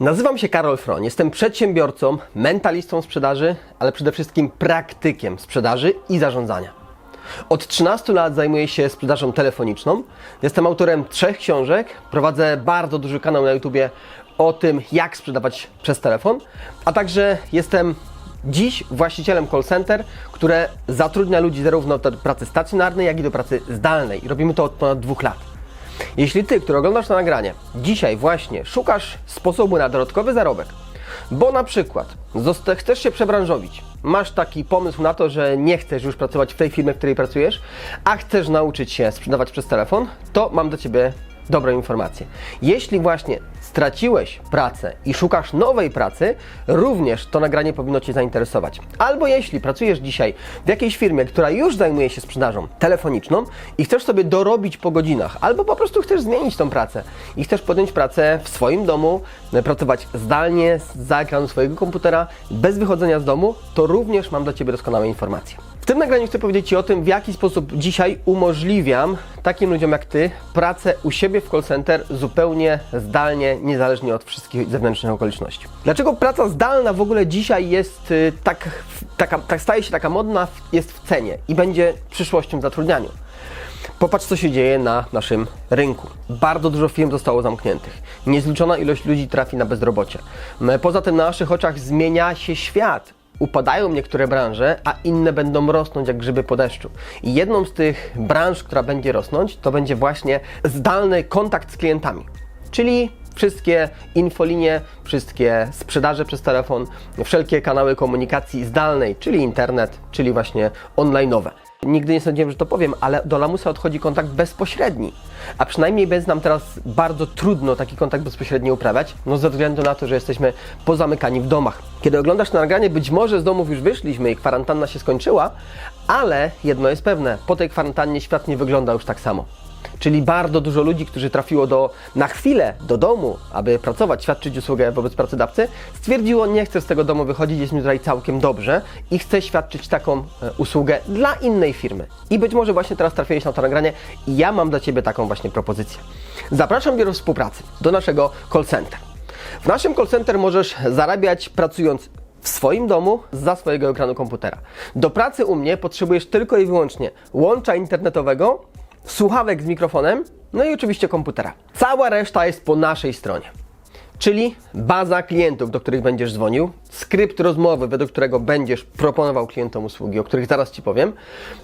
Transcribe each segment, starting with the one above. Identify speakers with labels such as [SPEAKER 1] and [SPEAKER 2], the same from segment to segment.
[SPEAKER 1] Nazywam się Karol Froń, jestem przedsiębiorcą, mentalistą sprzedaży, ale przede wszystkim praktykiem sprzedaży i zarządzania. Od 13 lat zajmuję się sprzedażą telefoniczną. Jestem autorem trzech książek, prowadzę bardzo duży kanał na YouTubie o tym, jak sprzedawać przez telefon, a także jestem dziś właścicielem call center, które zatrudnia ludzi zarówno do pracy stacjonarnej, jak i do pracy zdalnej. Robimy to od ponad dwóch lat. Jeśli Ty, który oglądasz to nagranie, dzisiaj właśnie szukasz sposobu na dodatkowy zarobek, bo na przykład chcesz się przebranżowić, masz taki pomysł na to, że nie chcesz już pracować w tej firmie, w której pracujesz, a chcesz nauczyć się sprzedawać przez telefon, to mam do Ciebie dobrą informację. Jeśli właśnie straciłeś pracę i szukasz nowej pracy, również to nagranie powinno Cię zainteresować. Albo jeśli pracujesz dzisiaj w jakiejś firmie, która już zajmuje się sprzedażą telefoniczną i chcesz sobie dorobić po godzinach, albo po prostu chcesz zmienić tą pracę i chcesz podjąć pracę w swoim domu, e, pracować zdalnie za ekranu swojego komputera, bez wychodzenia z domu, to również mam dla Ciebie doskonałe informacje. W tym nagraniu chcę powiedzieć Ci o tym, w jaki sposób dzisiaj umożliwiam takim ludziom jak Ty pracę u siebie w call center zupełnie zdalnie, niezależnie od wszystkich zewnętrznych okoliczności. Dlaczego praca zdalna w ogóle dzisiaj jest y, tak, taka, tak staje się taka modna, jest w cenie i będzie przyszłością w zatrudnianiu? Popatrz, co się dzieje na naszym rynku. Bardzo dużo firm zostało zamkniętych. Niezliczona ilość ludzi trafi na bezrobocie. Poza tym na naszych oczach zmienia się świat. Upadają niektóre branże, a inne będą rosnąć jak grzyby po deszczu. I jedną z tych branż, która będzie rosnąć, to będzie właśnie zdalny kontakt z klientami. Czyli wszystkie infolinie, wszystkie sprzedaże przez telefon, wszelkie kanały komunikacji zdalnej, czyli internet, czyli właśnie online'owe. Nigdy nie sądziłem, że to powiem, ale do lamusa odchodzi kontakt bezpośredni. A przynajmniej bez nam teraz bardzo trudno taki kontakt bezpośredni uprawiać, no ze względu na to, że jesteśmy pozamykani w domach. Kiedy oglądasz to nagranie, być może z domów już wyszliśmy i kwarantanna się skończyła, ale jedno jest pewne, po tej kwarantannie świat nie wygląda już tak samo. Czyli bardzo dużo ludzi, którzy trafiło do, na chwilę do domu, aby pracować, świadczyć usługę wobec pracodawcy, stwierdziło, nie chcę z tego domu wychodzić, jest mi tutaj całkiem dobrze i chcę świadczyć taką e, usługę dla innej firmy. I być może właśnie teraz trafiłeś na to nagranie i ja mam dla Ciebie taką właśnie propozycję. Zapraszam Cię do współpracy, do naszego call center. W naszym call center możesz zarabiać pracując w swoim domu za swojego ekranu komputera. Do pracy u mnie potrzebujesz tylko i wyłącznie łącza internetowego, słuchawek z mikrofonem, no i oczywiście komputera. Cała reszta jest po naszej stronie. Czyli baza klientów, do których będziesz dzwonił, skrypt rozmowy, według którego będziesz proponował klientom usługi, o których zaraz Ci powiem,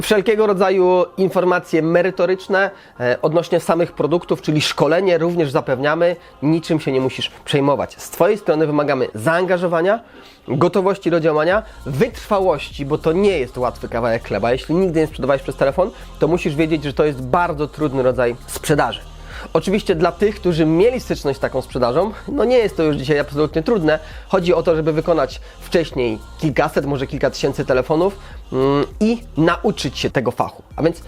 [SPEAKER 1] wszelkiego rodzaju informacje merytoryczne e, odnośnie samych produktów, czyli szkolenie również zapewniamy, niczym się nie musisz przejmować. Z Twojej strony wymagamy zaangażowania, gotowości do działania, wytrwałości, bo to nie jest łatwy kawałek chleba. Jeśli nigdy nie sprzedawałeś przez telefon, to musisz wiedzieć, że to jest bardzo trudny rodzaj sprzedaży. Oczywiście dla tych, którzy mieli styczność z taką sprzedażą, no nie jest to już dzisiaj absolutnie trudne. Chodzi o to, żeby wykonać wcześniej kilkaset, może kilka tysięcy telefonów mm, i nauczyć się tego fachu. A więc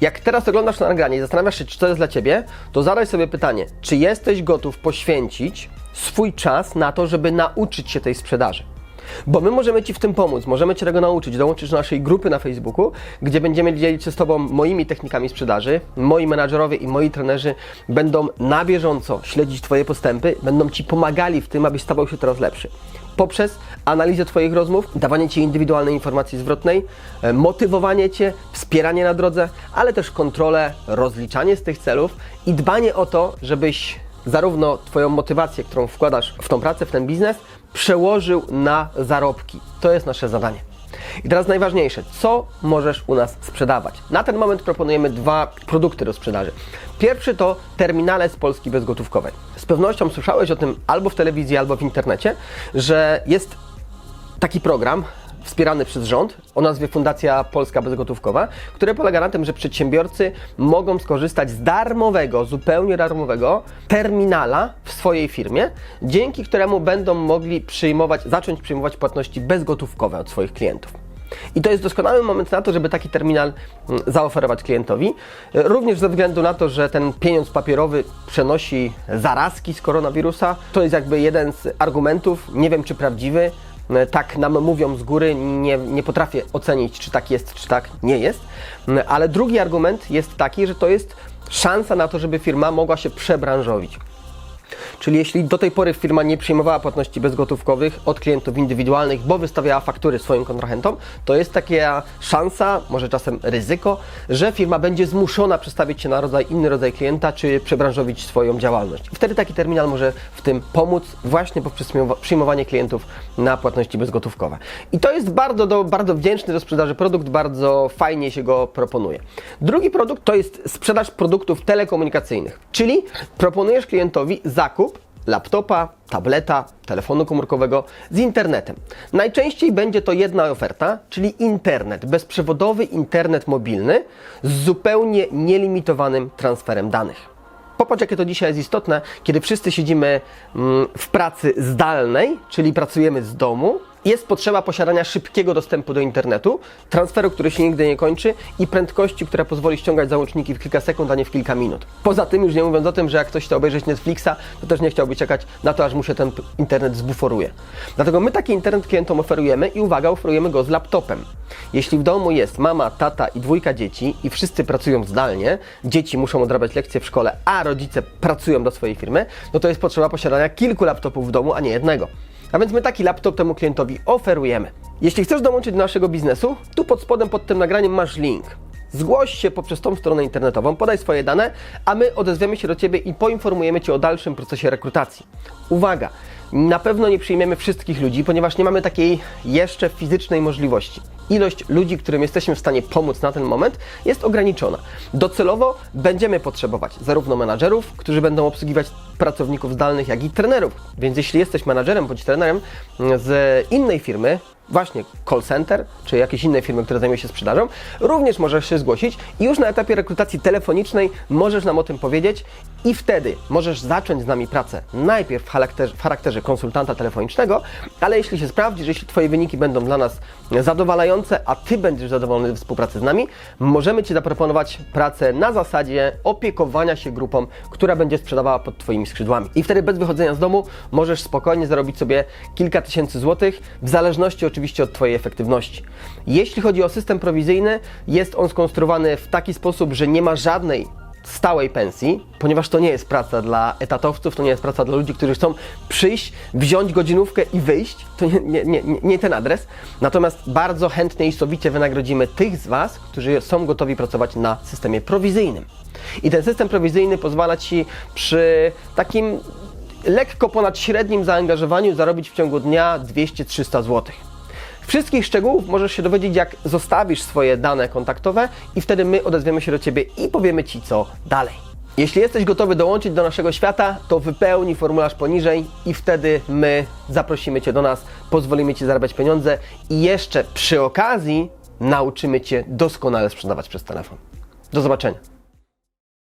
[SPEAKER 1] jak teraz oglądasz to nagranie i zastanawiasz się, czy to jest dla Ciebie, to zadaj sobie pytanie, czy jesteś gotów poświęcić swój czas na to, żeby nauczyć się tej sprzedaży? Bo my możemy Ci w tym pomóc, możemy Cię tego nauczyć. Dołączysz do naszej grupy na Facebooku, gdzie będziemy dzielić się z Tobą moimi technikami sprzedaży. Moi menadżerowie i moi trenerzy będą na bieżąco śledzić Twoje postępy, będą Ci pomagali w tym, abyś stawał się coraz lepszy. Poprzez analizę Twoich rozmów, dawanie Ci indywidualnej informacji zwrotnej, e, motywowanie Cię, wspieranie na drodze, ale też kontrolę, rozliczanie z tych celów i dbanie o to, żebyś zarówno Twoją motywację, którą wkładasz w tą pracę, w ten biznes, przełożył na zarobki. To jest nasze zadanie. I teraz najważniejsze, co możesz u nas sprzedawać? Na ten moment proponujemy dwa produkty do sprzedaży. Pierwszy to terminale z Polski bezgotówkowej. Z pewnością słyszałeś o tym albo w telewizji, albo w internecie, że jest taki program wspierany przez rząd o nazwie Fundacja Polska Bezgotówkowa, który polega na tym, że przedsiębiorcy mogą skorzystać z darmowego, zupełnie darmowego terminala w swojej firmie, dzięki któremu będą mogli przyjmować, zacząć przyjmować płatności bezgotówkowe od swoich klientów. I to jest doskonały moment na to, żeby taki terminal mm, zaoferować klientowi. E, Również ze względu na to, że ten pieniądz papierowy przenosi zarazki z koronawirusa. To jest jakby jeden z argumentów, nie wiem czy prawdziwy, tak nam mówią z góry, nie, nie potrafię ocenić, czy tak jest, czy tak nie jest. Mm, Ale drugi argument jest taki, że to jest szansa na to, żeby firma mogła się przebranżowić. Czyli jeśli do tej pory firma nie przyjmowała płatności bezgotówkowych od klientów indywidualnych, bo wystawiała faktury swoim kontrahentom, to jest taka szansa, może czasem ryzyko, że firma będzie zmuszona przestawić się na rodzaj, inny rodzaj klienta, czy przebranżowić swoją działalność. I wtedy taki terminal może w tym pomóc właśnie poprzez przyjmowa- przyjmowanie klientów na płatności bezgotówkowe. I to jest bardzo, do, bardzo wdzięczny do sprzedaży produkt, bardzo fajnie się go proponuje. Drugi produkt to jest sprzedaż produktów telekomunikacyjnych, czyli proponujesz klientowi zakup laptopa, tableta, telefonu komórkowego z internetem. Najczęściej będzie to jedna oferta, czyli internet, bezprzewodowy internet mobilny z zupełnie nielimitowanym transferem danych. Popatrz, jakie to dzisiaj jest istotne, kiedy wszyscy siedzimy mm, w pracy zdalnej, czyli pracujemy z domu. Jest potrzeba posiadania szybkiego dostępu do internetu, transferu, który się nigdy nie kończy i prędkości, która pozwoli ściągać załączniki w kilka sekund, a nie w kilka minut. Poza tym, już nie mówiąc o tym, że jak ktoś chce obejrzeć Netflixa, to też nie chciałby czekać na to, aż mu się ten internet zbuforuje. Dlatego my taki internet klientom oferujemy i uwaga, oferujemy go z laptopem. Jeśli w domu jest mama, tata i dwójka dzieci i wszyscy pracują zdalnie, dzieci muszą odrabiać lekcje w szkole, a rodzice pracują do swojej firmy, no to jest potrzeba posiadania kilku laptopów w domu, a nie jednego. A więc my taki laptop temu klientowi oferujemy. Jeśli chcesz dołączyć do naszego biznesu, tu pod spodem pod tym nagraniem masz link. Zgłoś się poprzez tą stronę internetową, podaj swoje dane, a my odezwiemy się do Ciebie i poinformujemy Cię o dalszym procesie rekrutacji. Uwaga! Na pewno nie przyjmiemy wszystkich ludzi, ponieważ nie mamy takiej jeszcze fizycznej możliwości. Ilość ludzi, którym jesteśmy w stanie pomóc na ten moment, jest ograniczona. Docelowo będziemy potrzebować zarówno menadżerów, którzy będą obsługiwać pracowników zdalnych, jak i trenerów. Więc jeśli jesteś menadżerem bądź trenerem z innej firmy, właśnie call center, czy jakiejś innej firmy, która zajmuje się sprzedażą, również możesz się zgłosić i już na etapie rekrutacji telefonicznej możesz nam o tym powiedzieć i wtedy możesz zacząć z nami pracę najpierw w charakterze, w charakterze konsultanta telefonicznego, ale jeśli się sprawdzisz, jeśli Twoje wyniki będą dla nas zadowalające, a Ty będziesz zadowolony ze współpracy z nami, możemy Ci zaproponować pracę na zasadzie opiekowania się grupą, która będzie sprzedawała pod Twoimi skrzydłami. I wtedy bez wychodzenia z domu możesz spokojnie zarobić sobie kilka tysięcy złotych, w zależności oczywiście od Twojej efektywności. Jeśli chodzi o system prowizyjny, jest on skonstruowany w taki sposób, że nie ma żadnej stałej pensji, ponieważ to nie jest praca dla etatowców, to nie jest praca dla ludzi, którzy chcą przyjść, wziąć godzinówkę i wyjść. To nie, nie, nie, nie ten adres. Natomiast bardzo chętnie i sowicie wynagrodzimy tych z Was, którzy są gotowi pracować na systemie prowizyjnym. I ten system prowizyjny pozwala Ci przy takim lekko ponad średnim zaangażowaniu zarobić w ciągu dnia 200-300 zł. Wszystkich szczegółów możesz się dowiedzieć, jak zostawisz swoje dane kontaktowe i wtedy my odezwiemy się do Ciebie i powiemy Ci, co dalej. Jeśli jesteś gotowy dołączyć do naszego świata, to wypełnij formularz poniżej i wtedy my zaprosimy Cię do nas, pozwolimy Ci zarabiać pieniądze i jeszcze przy okazji nauczymy Cię doskonale sprzedawać przez telefon. Do zobaczenia.